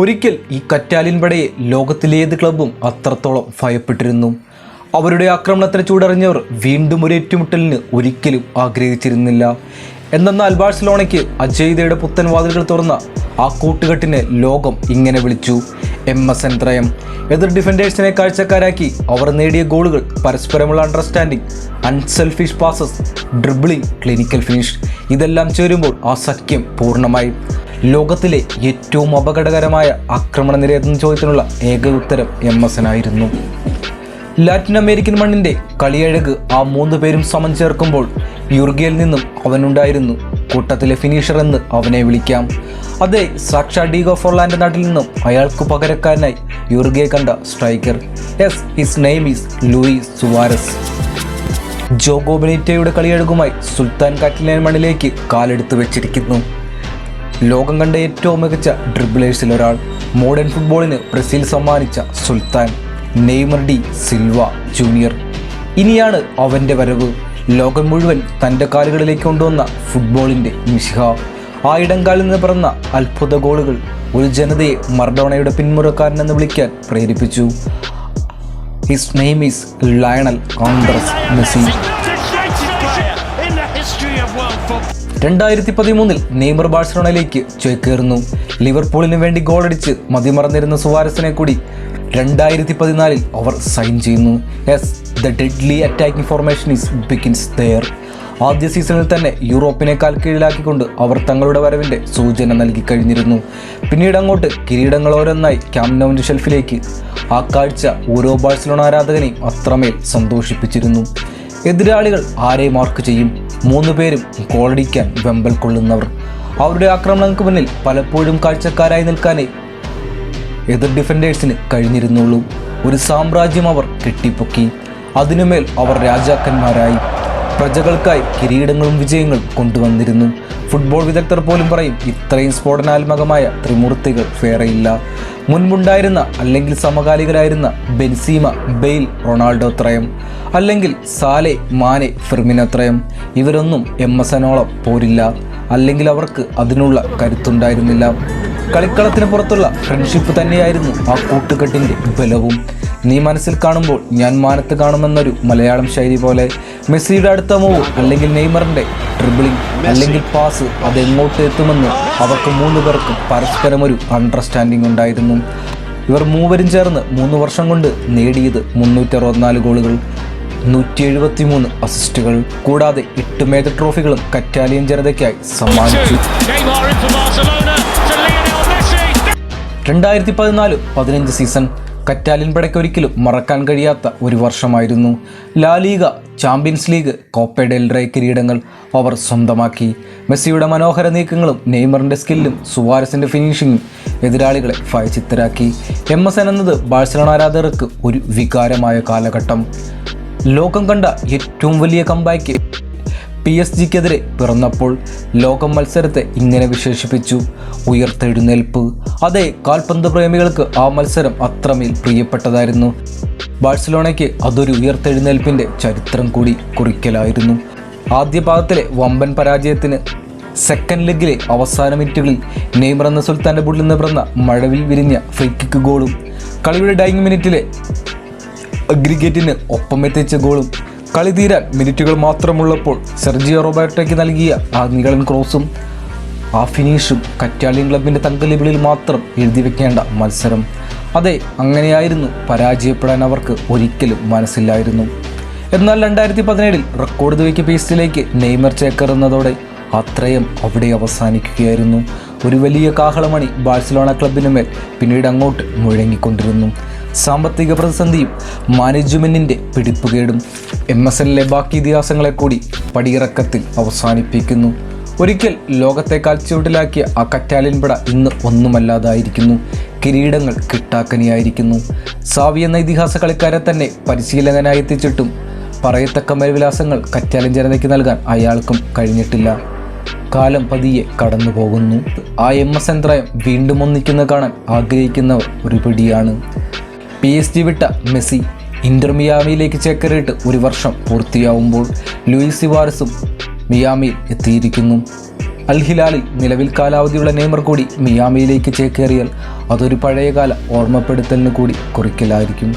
ഒരിക്കൽ ഈ കറ്റാലിൻ പടയെ ലോകത്തിലേത് ക്ലബും അത്രത്തോളം ഭയപ്പെട്ടിരുന്നു. അവരുടെ ആക്രമണത്തിന് ചൂടറിഞ്ഞവർ വീണ്ടും ഒരു ഏറ്റുമുട്ടലിന് ഒരിക്കലും ആഗ്രഹിച്ചിരുന്നില്ല. എന്നാൽ ബാഴ്സലോണയ്ക്ക് അജയ്തയുടെ പുത്തൻ വാതിലുകൾ തുറന്ന ആ കൂട്ടുകെട്ടിനെ ലോകം ഇങ്ങനെ വിളിച്ചു. എം എസ് എൻ ത്രയം. എതിർ ഡിഫൻഡേഴ്സിനെ കാഴ്ചക്കാരാക്കി അവർ നേടിയ ഗോളുകൾ പരസ്പരമുള്ള understanding unselfish passes dribbling clinical finish ഇതെല്ലാം ചേരുമ്പോൾ ആ സഖ്യം പൂർണമായി. ലോകത്തിലെ ഏറ്റവും അപകടകരമായ ആക്രമണ നിരയെന്ന ചോദ്യത്തിനുള്ള ഏക ഉത്തരം എം എസ് എൻ ആയിരുന്നു ലാറ്റിൻ അമേരിക്കൻ മണ്ണിന്റെ കളിയഴക് ആ മൂന്ന് പേരും സമം ചേർക്കുമ്പോൾ യുർഗയിൽ നിന്നും അവനുണ്ടായിരുന്നു കൂട്ടത്തിലെ ഫിനിഷർ എന്ന് അവനെ വിളിക്കാം. അതെ സാക്ഷാ ഡീഗോ ഫോർലാൻഡ് നാട്ടിൽ നിന്നും അയാൾക്ക് പകരക്കാരനായി യുർഗയെ കണ്ട striker as his name is Luis Suarez ജോഗോ ബെനിറ്റയുടെ കളിയഴകുമായി സുൽത്താൻ കാറ്റിലേൻ മണ്ണിലേക്ക് കാലെടുത്ത് വെച്ചിരിക്കുന്നു. ലോകം കണ്ട ഏറ്റവും മികച്ച ഡ്രിബിളേഴ്സിൽ ഒരാൾ. മോഡേൺ ഫുട്ബോളിന് ബ്രസീൽ സമ്മാനിച്ച സുൽത്താൻ നെയ്മർ ഡി സിൽവ ജൂനിയർ ഇനിയാണ് അവന്റെ വരവ്. ലോകം മുഴുവൻ തന്റെ കാലുകളിലേക്ക് കൊണ്ടുവന്ന ഫുട്ബോളിന്റെ മിശിഹ. ആ ഇടങ്കാലിൽ നിന്ന് പിറന്ന അത്ഭുത ഗോളുകൾ ഒരു ജനതയെ മർഡോണയുടെ പിന്മുറക്കാരനെന്ന് വിളിക്കാൻ പ്രേരിപ്പിച്ചു. ഹിസ് നെയിം ഈസ് ലയണൽ കോൺഗ്രസ് മെസ്സി രണ്ടായിരത്തി പതിമൂന്നിൽ നെയ്മർ ബാഴ്സലോണയിലേക്ക് ചേക്കേറുന്നു. ലിവർപൂളിന് വേണ്ടി ഗോളടിച്ച് മതിമറന്നിരുന്ന സുവാരസിനെ കൂടി രണ്ടായിരത്തി പതിനാലിൽ അവർ സൈൻ ചെയ്യുന്നു. Yes the deadly attacking formation is begins there ആദ്യ സീസണിൽ തന്നെ യൂറോപ്പിനേക്കാൾ കീഴിലാക്കിക്കൊണ്ട് അവർ തങ്ങളുടെ വരവിന്റെ സൂചന നൽകി കഴിഞ്ഞിരുന്നു. പിന്നീട് അങ്ങോട്ട് കിരീടങ്ങൾ ഓരോന്നായി ക്യാമ്നോവിന്റെ ഷെൽഫിലേക്ക് ആ കാഴ്ച ഓരോ ബാഴ്സലോണ ആരാധകനെയും അത്രമേൽ സന്തോഷിപ്പിച്ചിരുന്നു. എതിരാളികൾ ആരെ മാർക്ക് ചെയ്യും? മൂന്ന് പേരും ഗോളടിക്കാൻ വെമ്പൽ കൊള്ളുന്നവർ. അവരുടെ ആക്രമണങ്ങൾക്ക് മുന്നിൽ പലപ്പോഴും കാഴ്ചക്കാരായി നിൽക്കാനേ എതിർ ഡിഫൻഡേഴ്സിന് കഴിഞ്ഞിരുന്നുള്ളൂ. ഒരു സാമ്രാജ്യം അവർ കെട്ടിപ്പൊക്കി. അതിനുമേൽ അവർ രാജാക്കന്മാരായി. പ്രജകൾക്കായി കിരീടങ്ങളും വിജയങ്ങളും കൊണ്ടുവന്നിരുന്നു. ഫുട്ബോൾ വിദഗ്ധർ പോലും പറയും ഇത്രയും സ്ഫോടനാത്മകമായ ത്രിമൂർത്തികൾ വേറെയില്ല. മുൻപുണ്ടായിരുന്ന അല്ലെങ്കിൽ സമകാലികരായിരുന്ന ബെൻസീമ ബെയിൽ റൊണാൾഡോ ത്രയം അല്ലെങ്കിൽ സാലെ മാനെ ഫെർമിനോ ത്രയം ഇവരൊന്നും എം എസ് എനോളം പോരില്ല. അല്ലെങ്കിൽ അവർക്ക് അതിനുള്ള കരുത്തുണ്ടായിരുന്നില്ല. കളിക്കളത്തിന് പുറത്തുള്ള ഫ്രണ്ട്ഷിപ്പ് തന്നെയായിരുന്നു ആ കൂട്ടുകെട്ടിന്റെ ബലവും. നീ മനസ്സിൽ കാണുമ്പോൾ ഞാൻ മാനത്ത് കാണുമെന്നൊരു മലയാളം ശൈലി പോലെ. മെസ്സിയുടെ അടുത്ത മൂവ് അല്ലെങ്കിൽ നെയ്മറിന്റെ ട്രിബിളിംഗ് അല്ലെങ്കിൽ പാസ് അതെങ്ങോട്ട് എത്തുമെന്ന് അവർക്ക് മൂന്ന് പേർക്കും പരസ്പരം ഒരു അണ്ടർസ്റ്റാൻഡിംഗ് ഉണ്ടായിരുന്നു. ഇവർ മൂവരും ചേർന്ന് മൂന്ന് വർഷം കൊണ്ട് നേടിയത് മുന്നൂറ്റി അറുപത്തിനാല് ഗോളുകൾ നൂറ്റി എഴുപത്തി മൂന്ന് അസിസ്റ്റുകൾ കൂടാതെ എട്ട് മേജർ ട്രോഫികളും കറ്റാലിയൻ ജനതയ്ക്കായി സമ്മാനിച്ചു. രണ്ടായിരത്തി പതിനാല് പതിനഞ്ച് സീസൺ കറ്റാലിൻ പടയ്ക്ക് ഒരിക്കലും മറക്കാൻ കഴിയാത്ത ഒരു വർഷമായിരുന്നു. La Liga Champions League Copa del Rey കിരീടങ്ങൾ അവർ സ്വന്തമാക്കി. മെസ്സിയുടെ മനോഹര നീക്കങ്ങളും നെയ്മറിന്റെ സ്കില്ലും സുവാരസിന്റെ ഫിനിഷിങ്ങും എതിരാളികളെ ഭയചിത്തരാക്കി എം എസ് എൻ എന്നത് ബാഴ്സലോണ ആരാധകർക്ക് ഒരു വികാരമായ കാലഘട്ടം. ലോകം കണ്ട ഏറ്റവും വലിയ കമ്പാക്ക് പി എസ് ജിക്കെതിരെ പിറന്നപ്പോൾ ലോകം മത്സരത്തെ ഇങ്ങനെ വിശേഷിപ്പിച്ചു. ഉയർത്തെഴുന്നേൽപ്പ്. അതേ കാൽപന്ത് പ്രേമികൾക്ക് ആ മത്സരം അത്രമേൽ പ്രിയപ്പെട്ടതായിരുന്നു. ബാഴ്സലോണയ്ക്ക് അതൊരു ഉയർത്തെഴുന്നേൽപ്പിന്റെ ചരിത്രം കൂടി കുറിക്കലായിരുന്നു. ആദ്യ ഭാഗത്തിലെ വമ്പൻ പരാജയത്തിന് സെക്കൻഡ് ലെഗിലെ അവസാന മിനിറ്റുകളിൽ നെയ്മർ എന്ന സുൽത്താന്റെ ബുള്ളിൽ നിന്ന് പിറന്ന മഴവിൽ വിരിഞ്ഞ ഫ്രീക്കിക്ക് ഗോളും കളിയുടെ ഡൈങ് മിനിറ്റിലെ അഗ്രിഗേറ്റിന് ഒപ്പമെത്തിച്ച ഗോളും കളി തീരാൻ മിനിറ്റുകൾ മാത്രമുള്ളപ്പോൾ സെർജിയോ റോബർട്ടോയ്ക്ക് നൽകിയ ആ നീളൻ ക്രോസും ആ ഫിനിഷും കറ്റാലിയൻ ക്ലബിന്റെ തങ്കലിപിളിൽ മാത്രം എഴുതി വെക്കേണ്ട മത്സരം. അതെ അങ്ങനെയായിരുന്നു പരാജയപ്പെടാൻ അവർക്ക് ഒരിക്കലും മനസ്സില്ലായിരുന്നു. എന്നാൽ രണ്ടായിരത്തി പതിനേഴിൽ റെക്കോർഡ് ദ്വയ്ക്ക് പീസ്റ്റിലേക്ക് നെയ്മർ ചേക്കറുന്നതോടെ അത്രയും അവിടെ അവസാനിക്കുകയായിരുന്നു. ഒരു വലിയ കാഹളമണി ബാഴ്സലോണ ക്ലബിന് മേൽ പിന്നീട് അങ്ങോട്ട് മുഴങ്ങിക്കൊണ്ടിരുന്നു. സാമ്പത്തിക പ്രതിസന്ധിയും മാനേജ്മെന്റിന്റെ പിടിപ്പുകേടും എം എസ് എല്ലിലെ ബാക്കി ഇതിഹാസങ്ങളെ കൂടി പടിയിറക്കത്തിൽ അവസാനിപ്പിക്കുന്നു. ഒരിക്കൽ ലോകത്തെ കാൽച്ചുവട്ടിലാക്കിയ ആ കറ്റാലിൻ പട ഇന്ന് ഒന്നുമല്ലാതായിരിക്കുന്നു. കിരീടങ്ങൾ കിട്ടാക്കനിയായിരിക്കുന്നു. സാവി എന്ന ഇതിഹാസ കളിക്കാരെ തന്നെ പരിശീലകനായി എത്തിച്ചിട്ടും പറയത്തക്ക മേൽവിലാസങ്ങൾ കറ്റാലിൻ ജനതയ്ക്ക് നൽകാൻ അയാൾക്കും കഴിഞ്ഞിട്ടില്ല. കാലം പതിയെ കടന്നു പോകുന്നു ആ എം എസ് യന്ത്രയം വീണ്ടും ഒന്നിക്കുന്ന കാണാൻ ആഗ്രഹിക്കുന്നവർ ഒരു പിടിയാണ് പി എസ് ജി വിട്ട മെസ്സി ഇന്റർ മിയാമിയിലേക്ക് ചേക്കറിയിട്ട് ഒരു വർഷം പൂർത്തിയാവുമ്പോൾ ലൂയിസ് സിവാരസും മിയാമിയിൽ എത്തിയിരിക്കുന്നു. അൽഹിലാലിൽ നിലവിൽ കാലാവധിയുള്ള നെയ്മർ കൂടി മിയാമിയിലേക്ക് ചേക്കേറിയാൽ അതൊരു പഴയകാല ഓർമ്മപ്പെടുത്തലിന് കൂടി കുറിക്കലായിരിക്കും.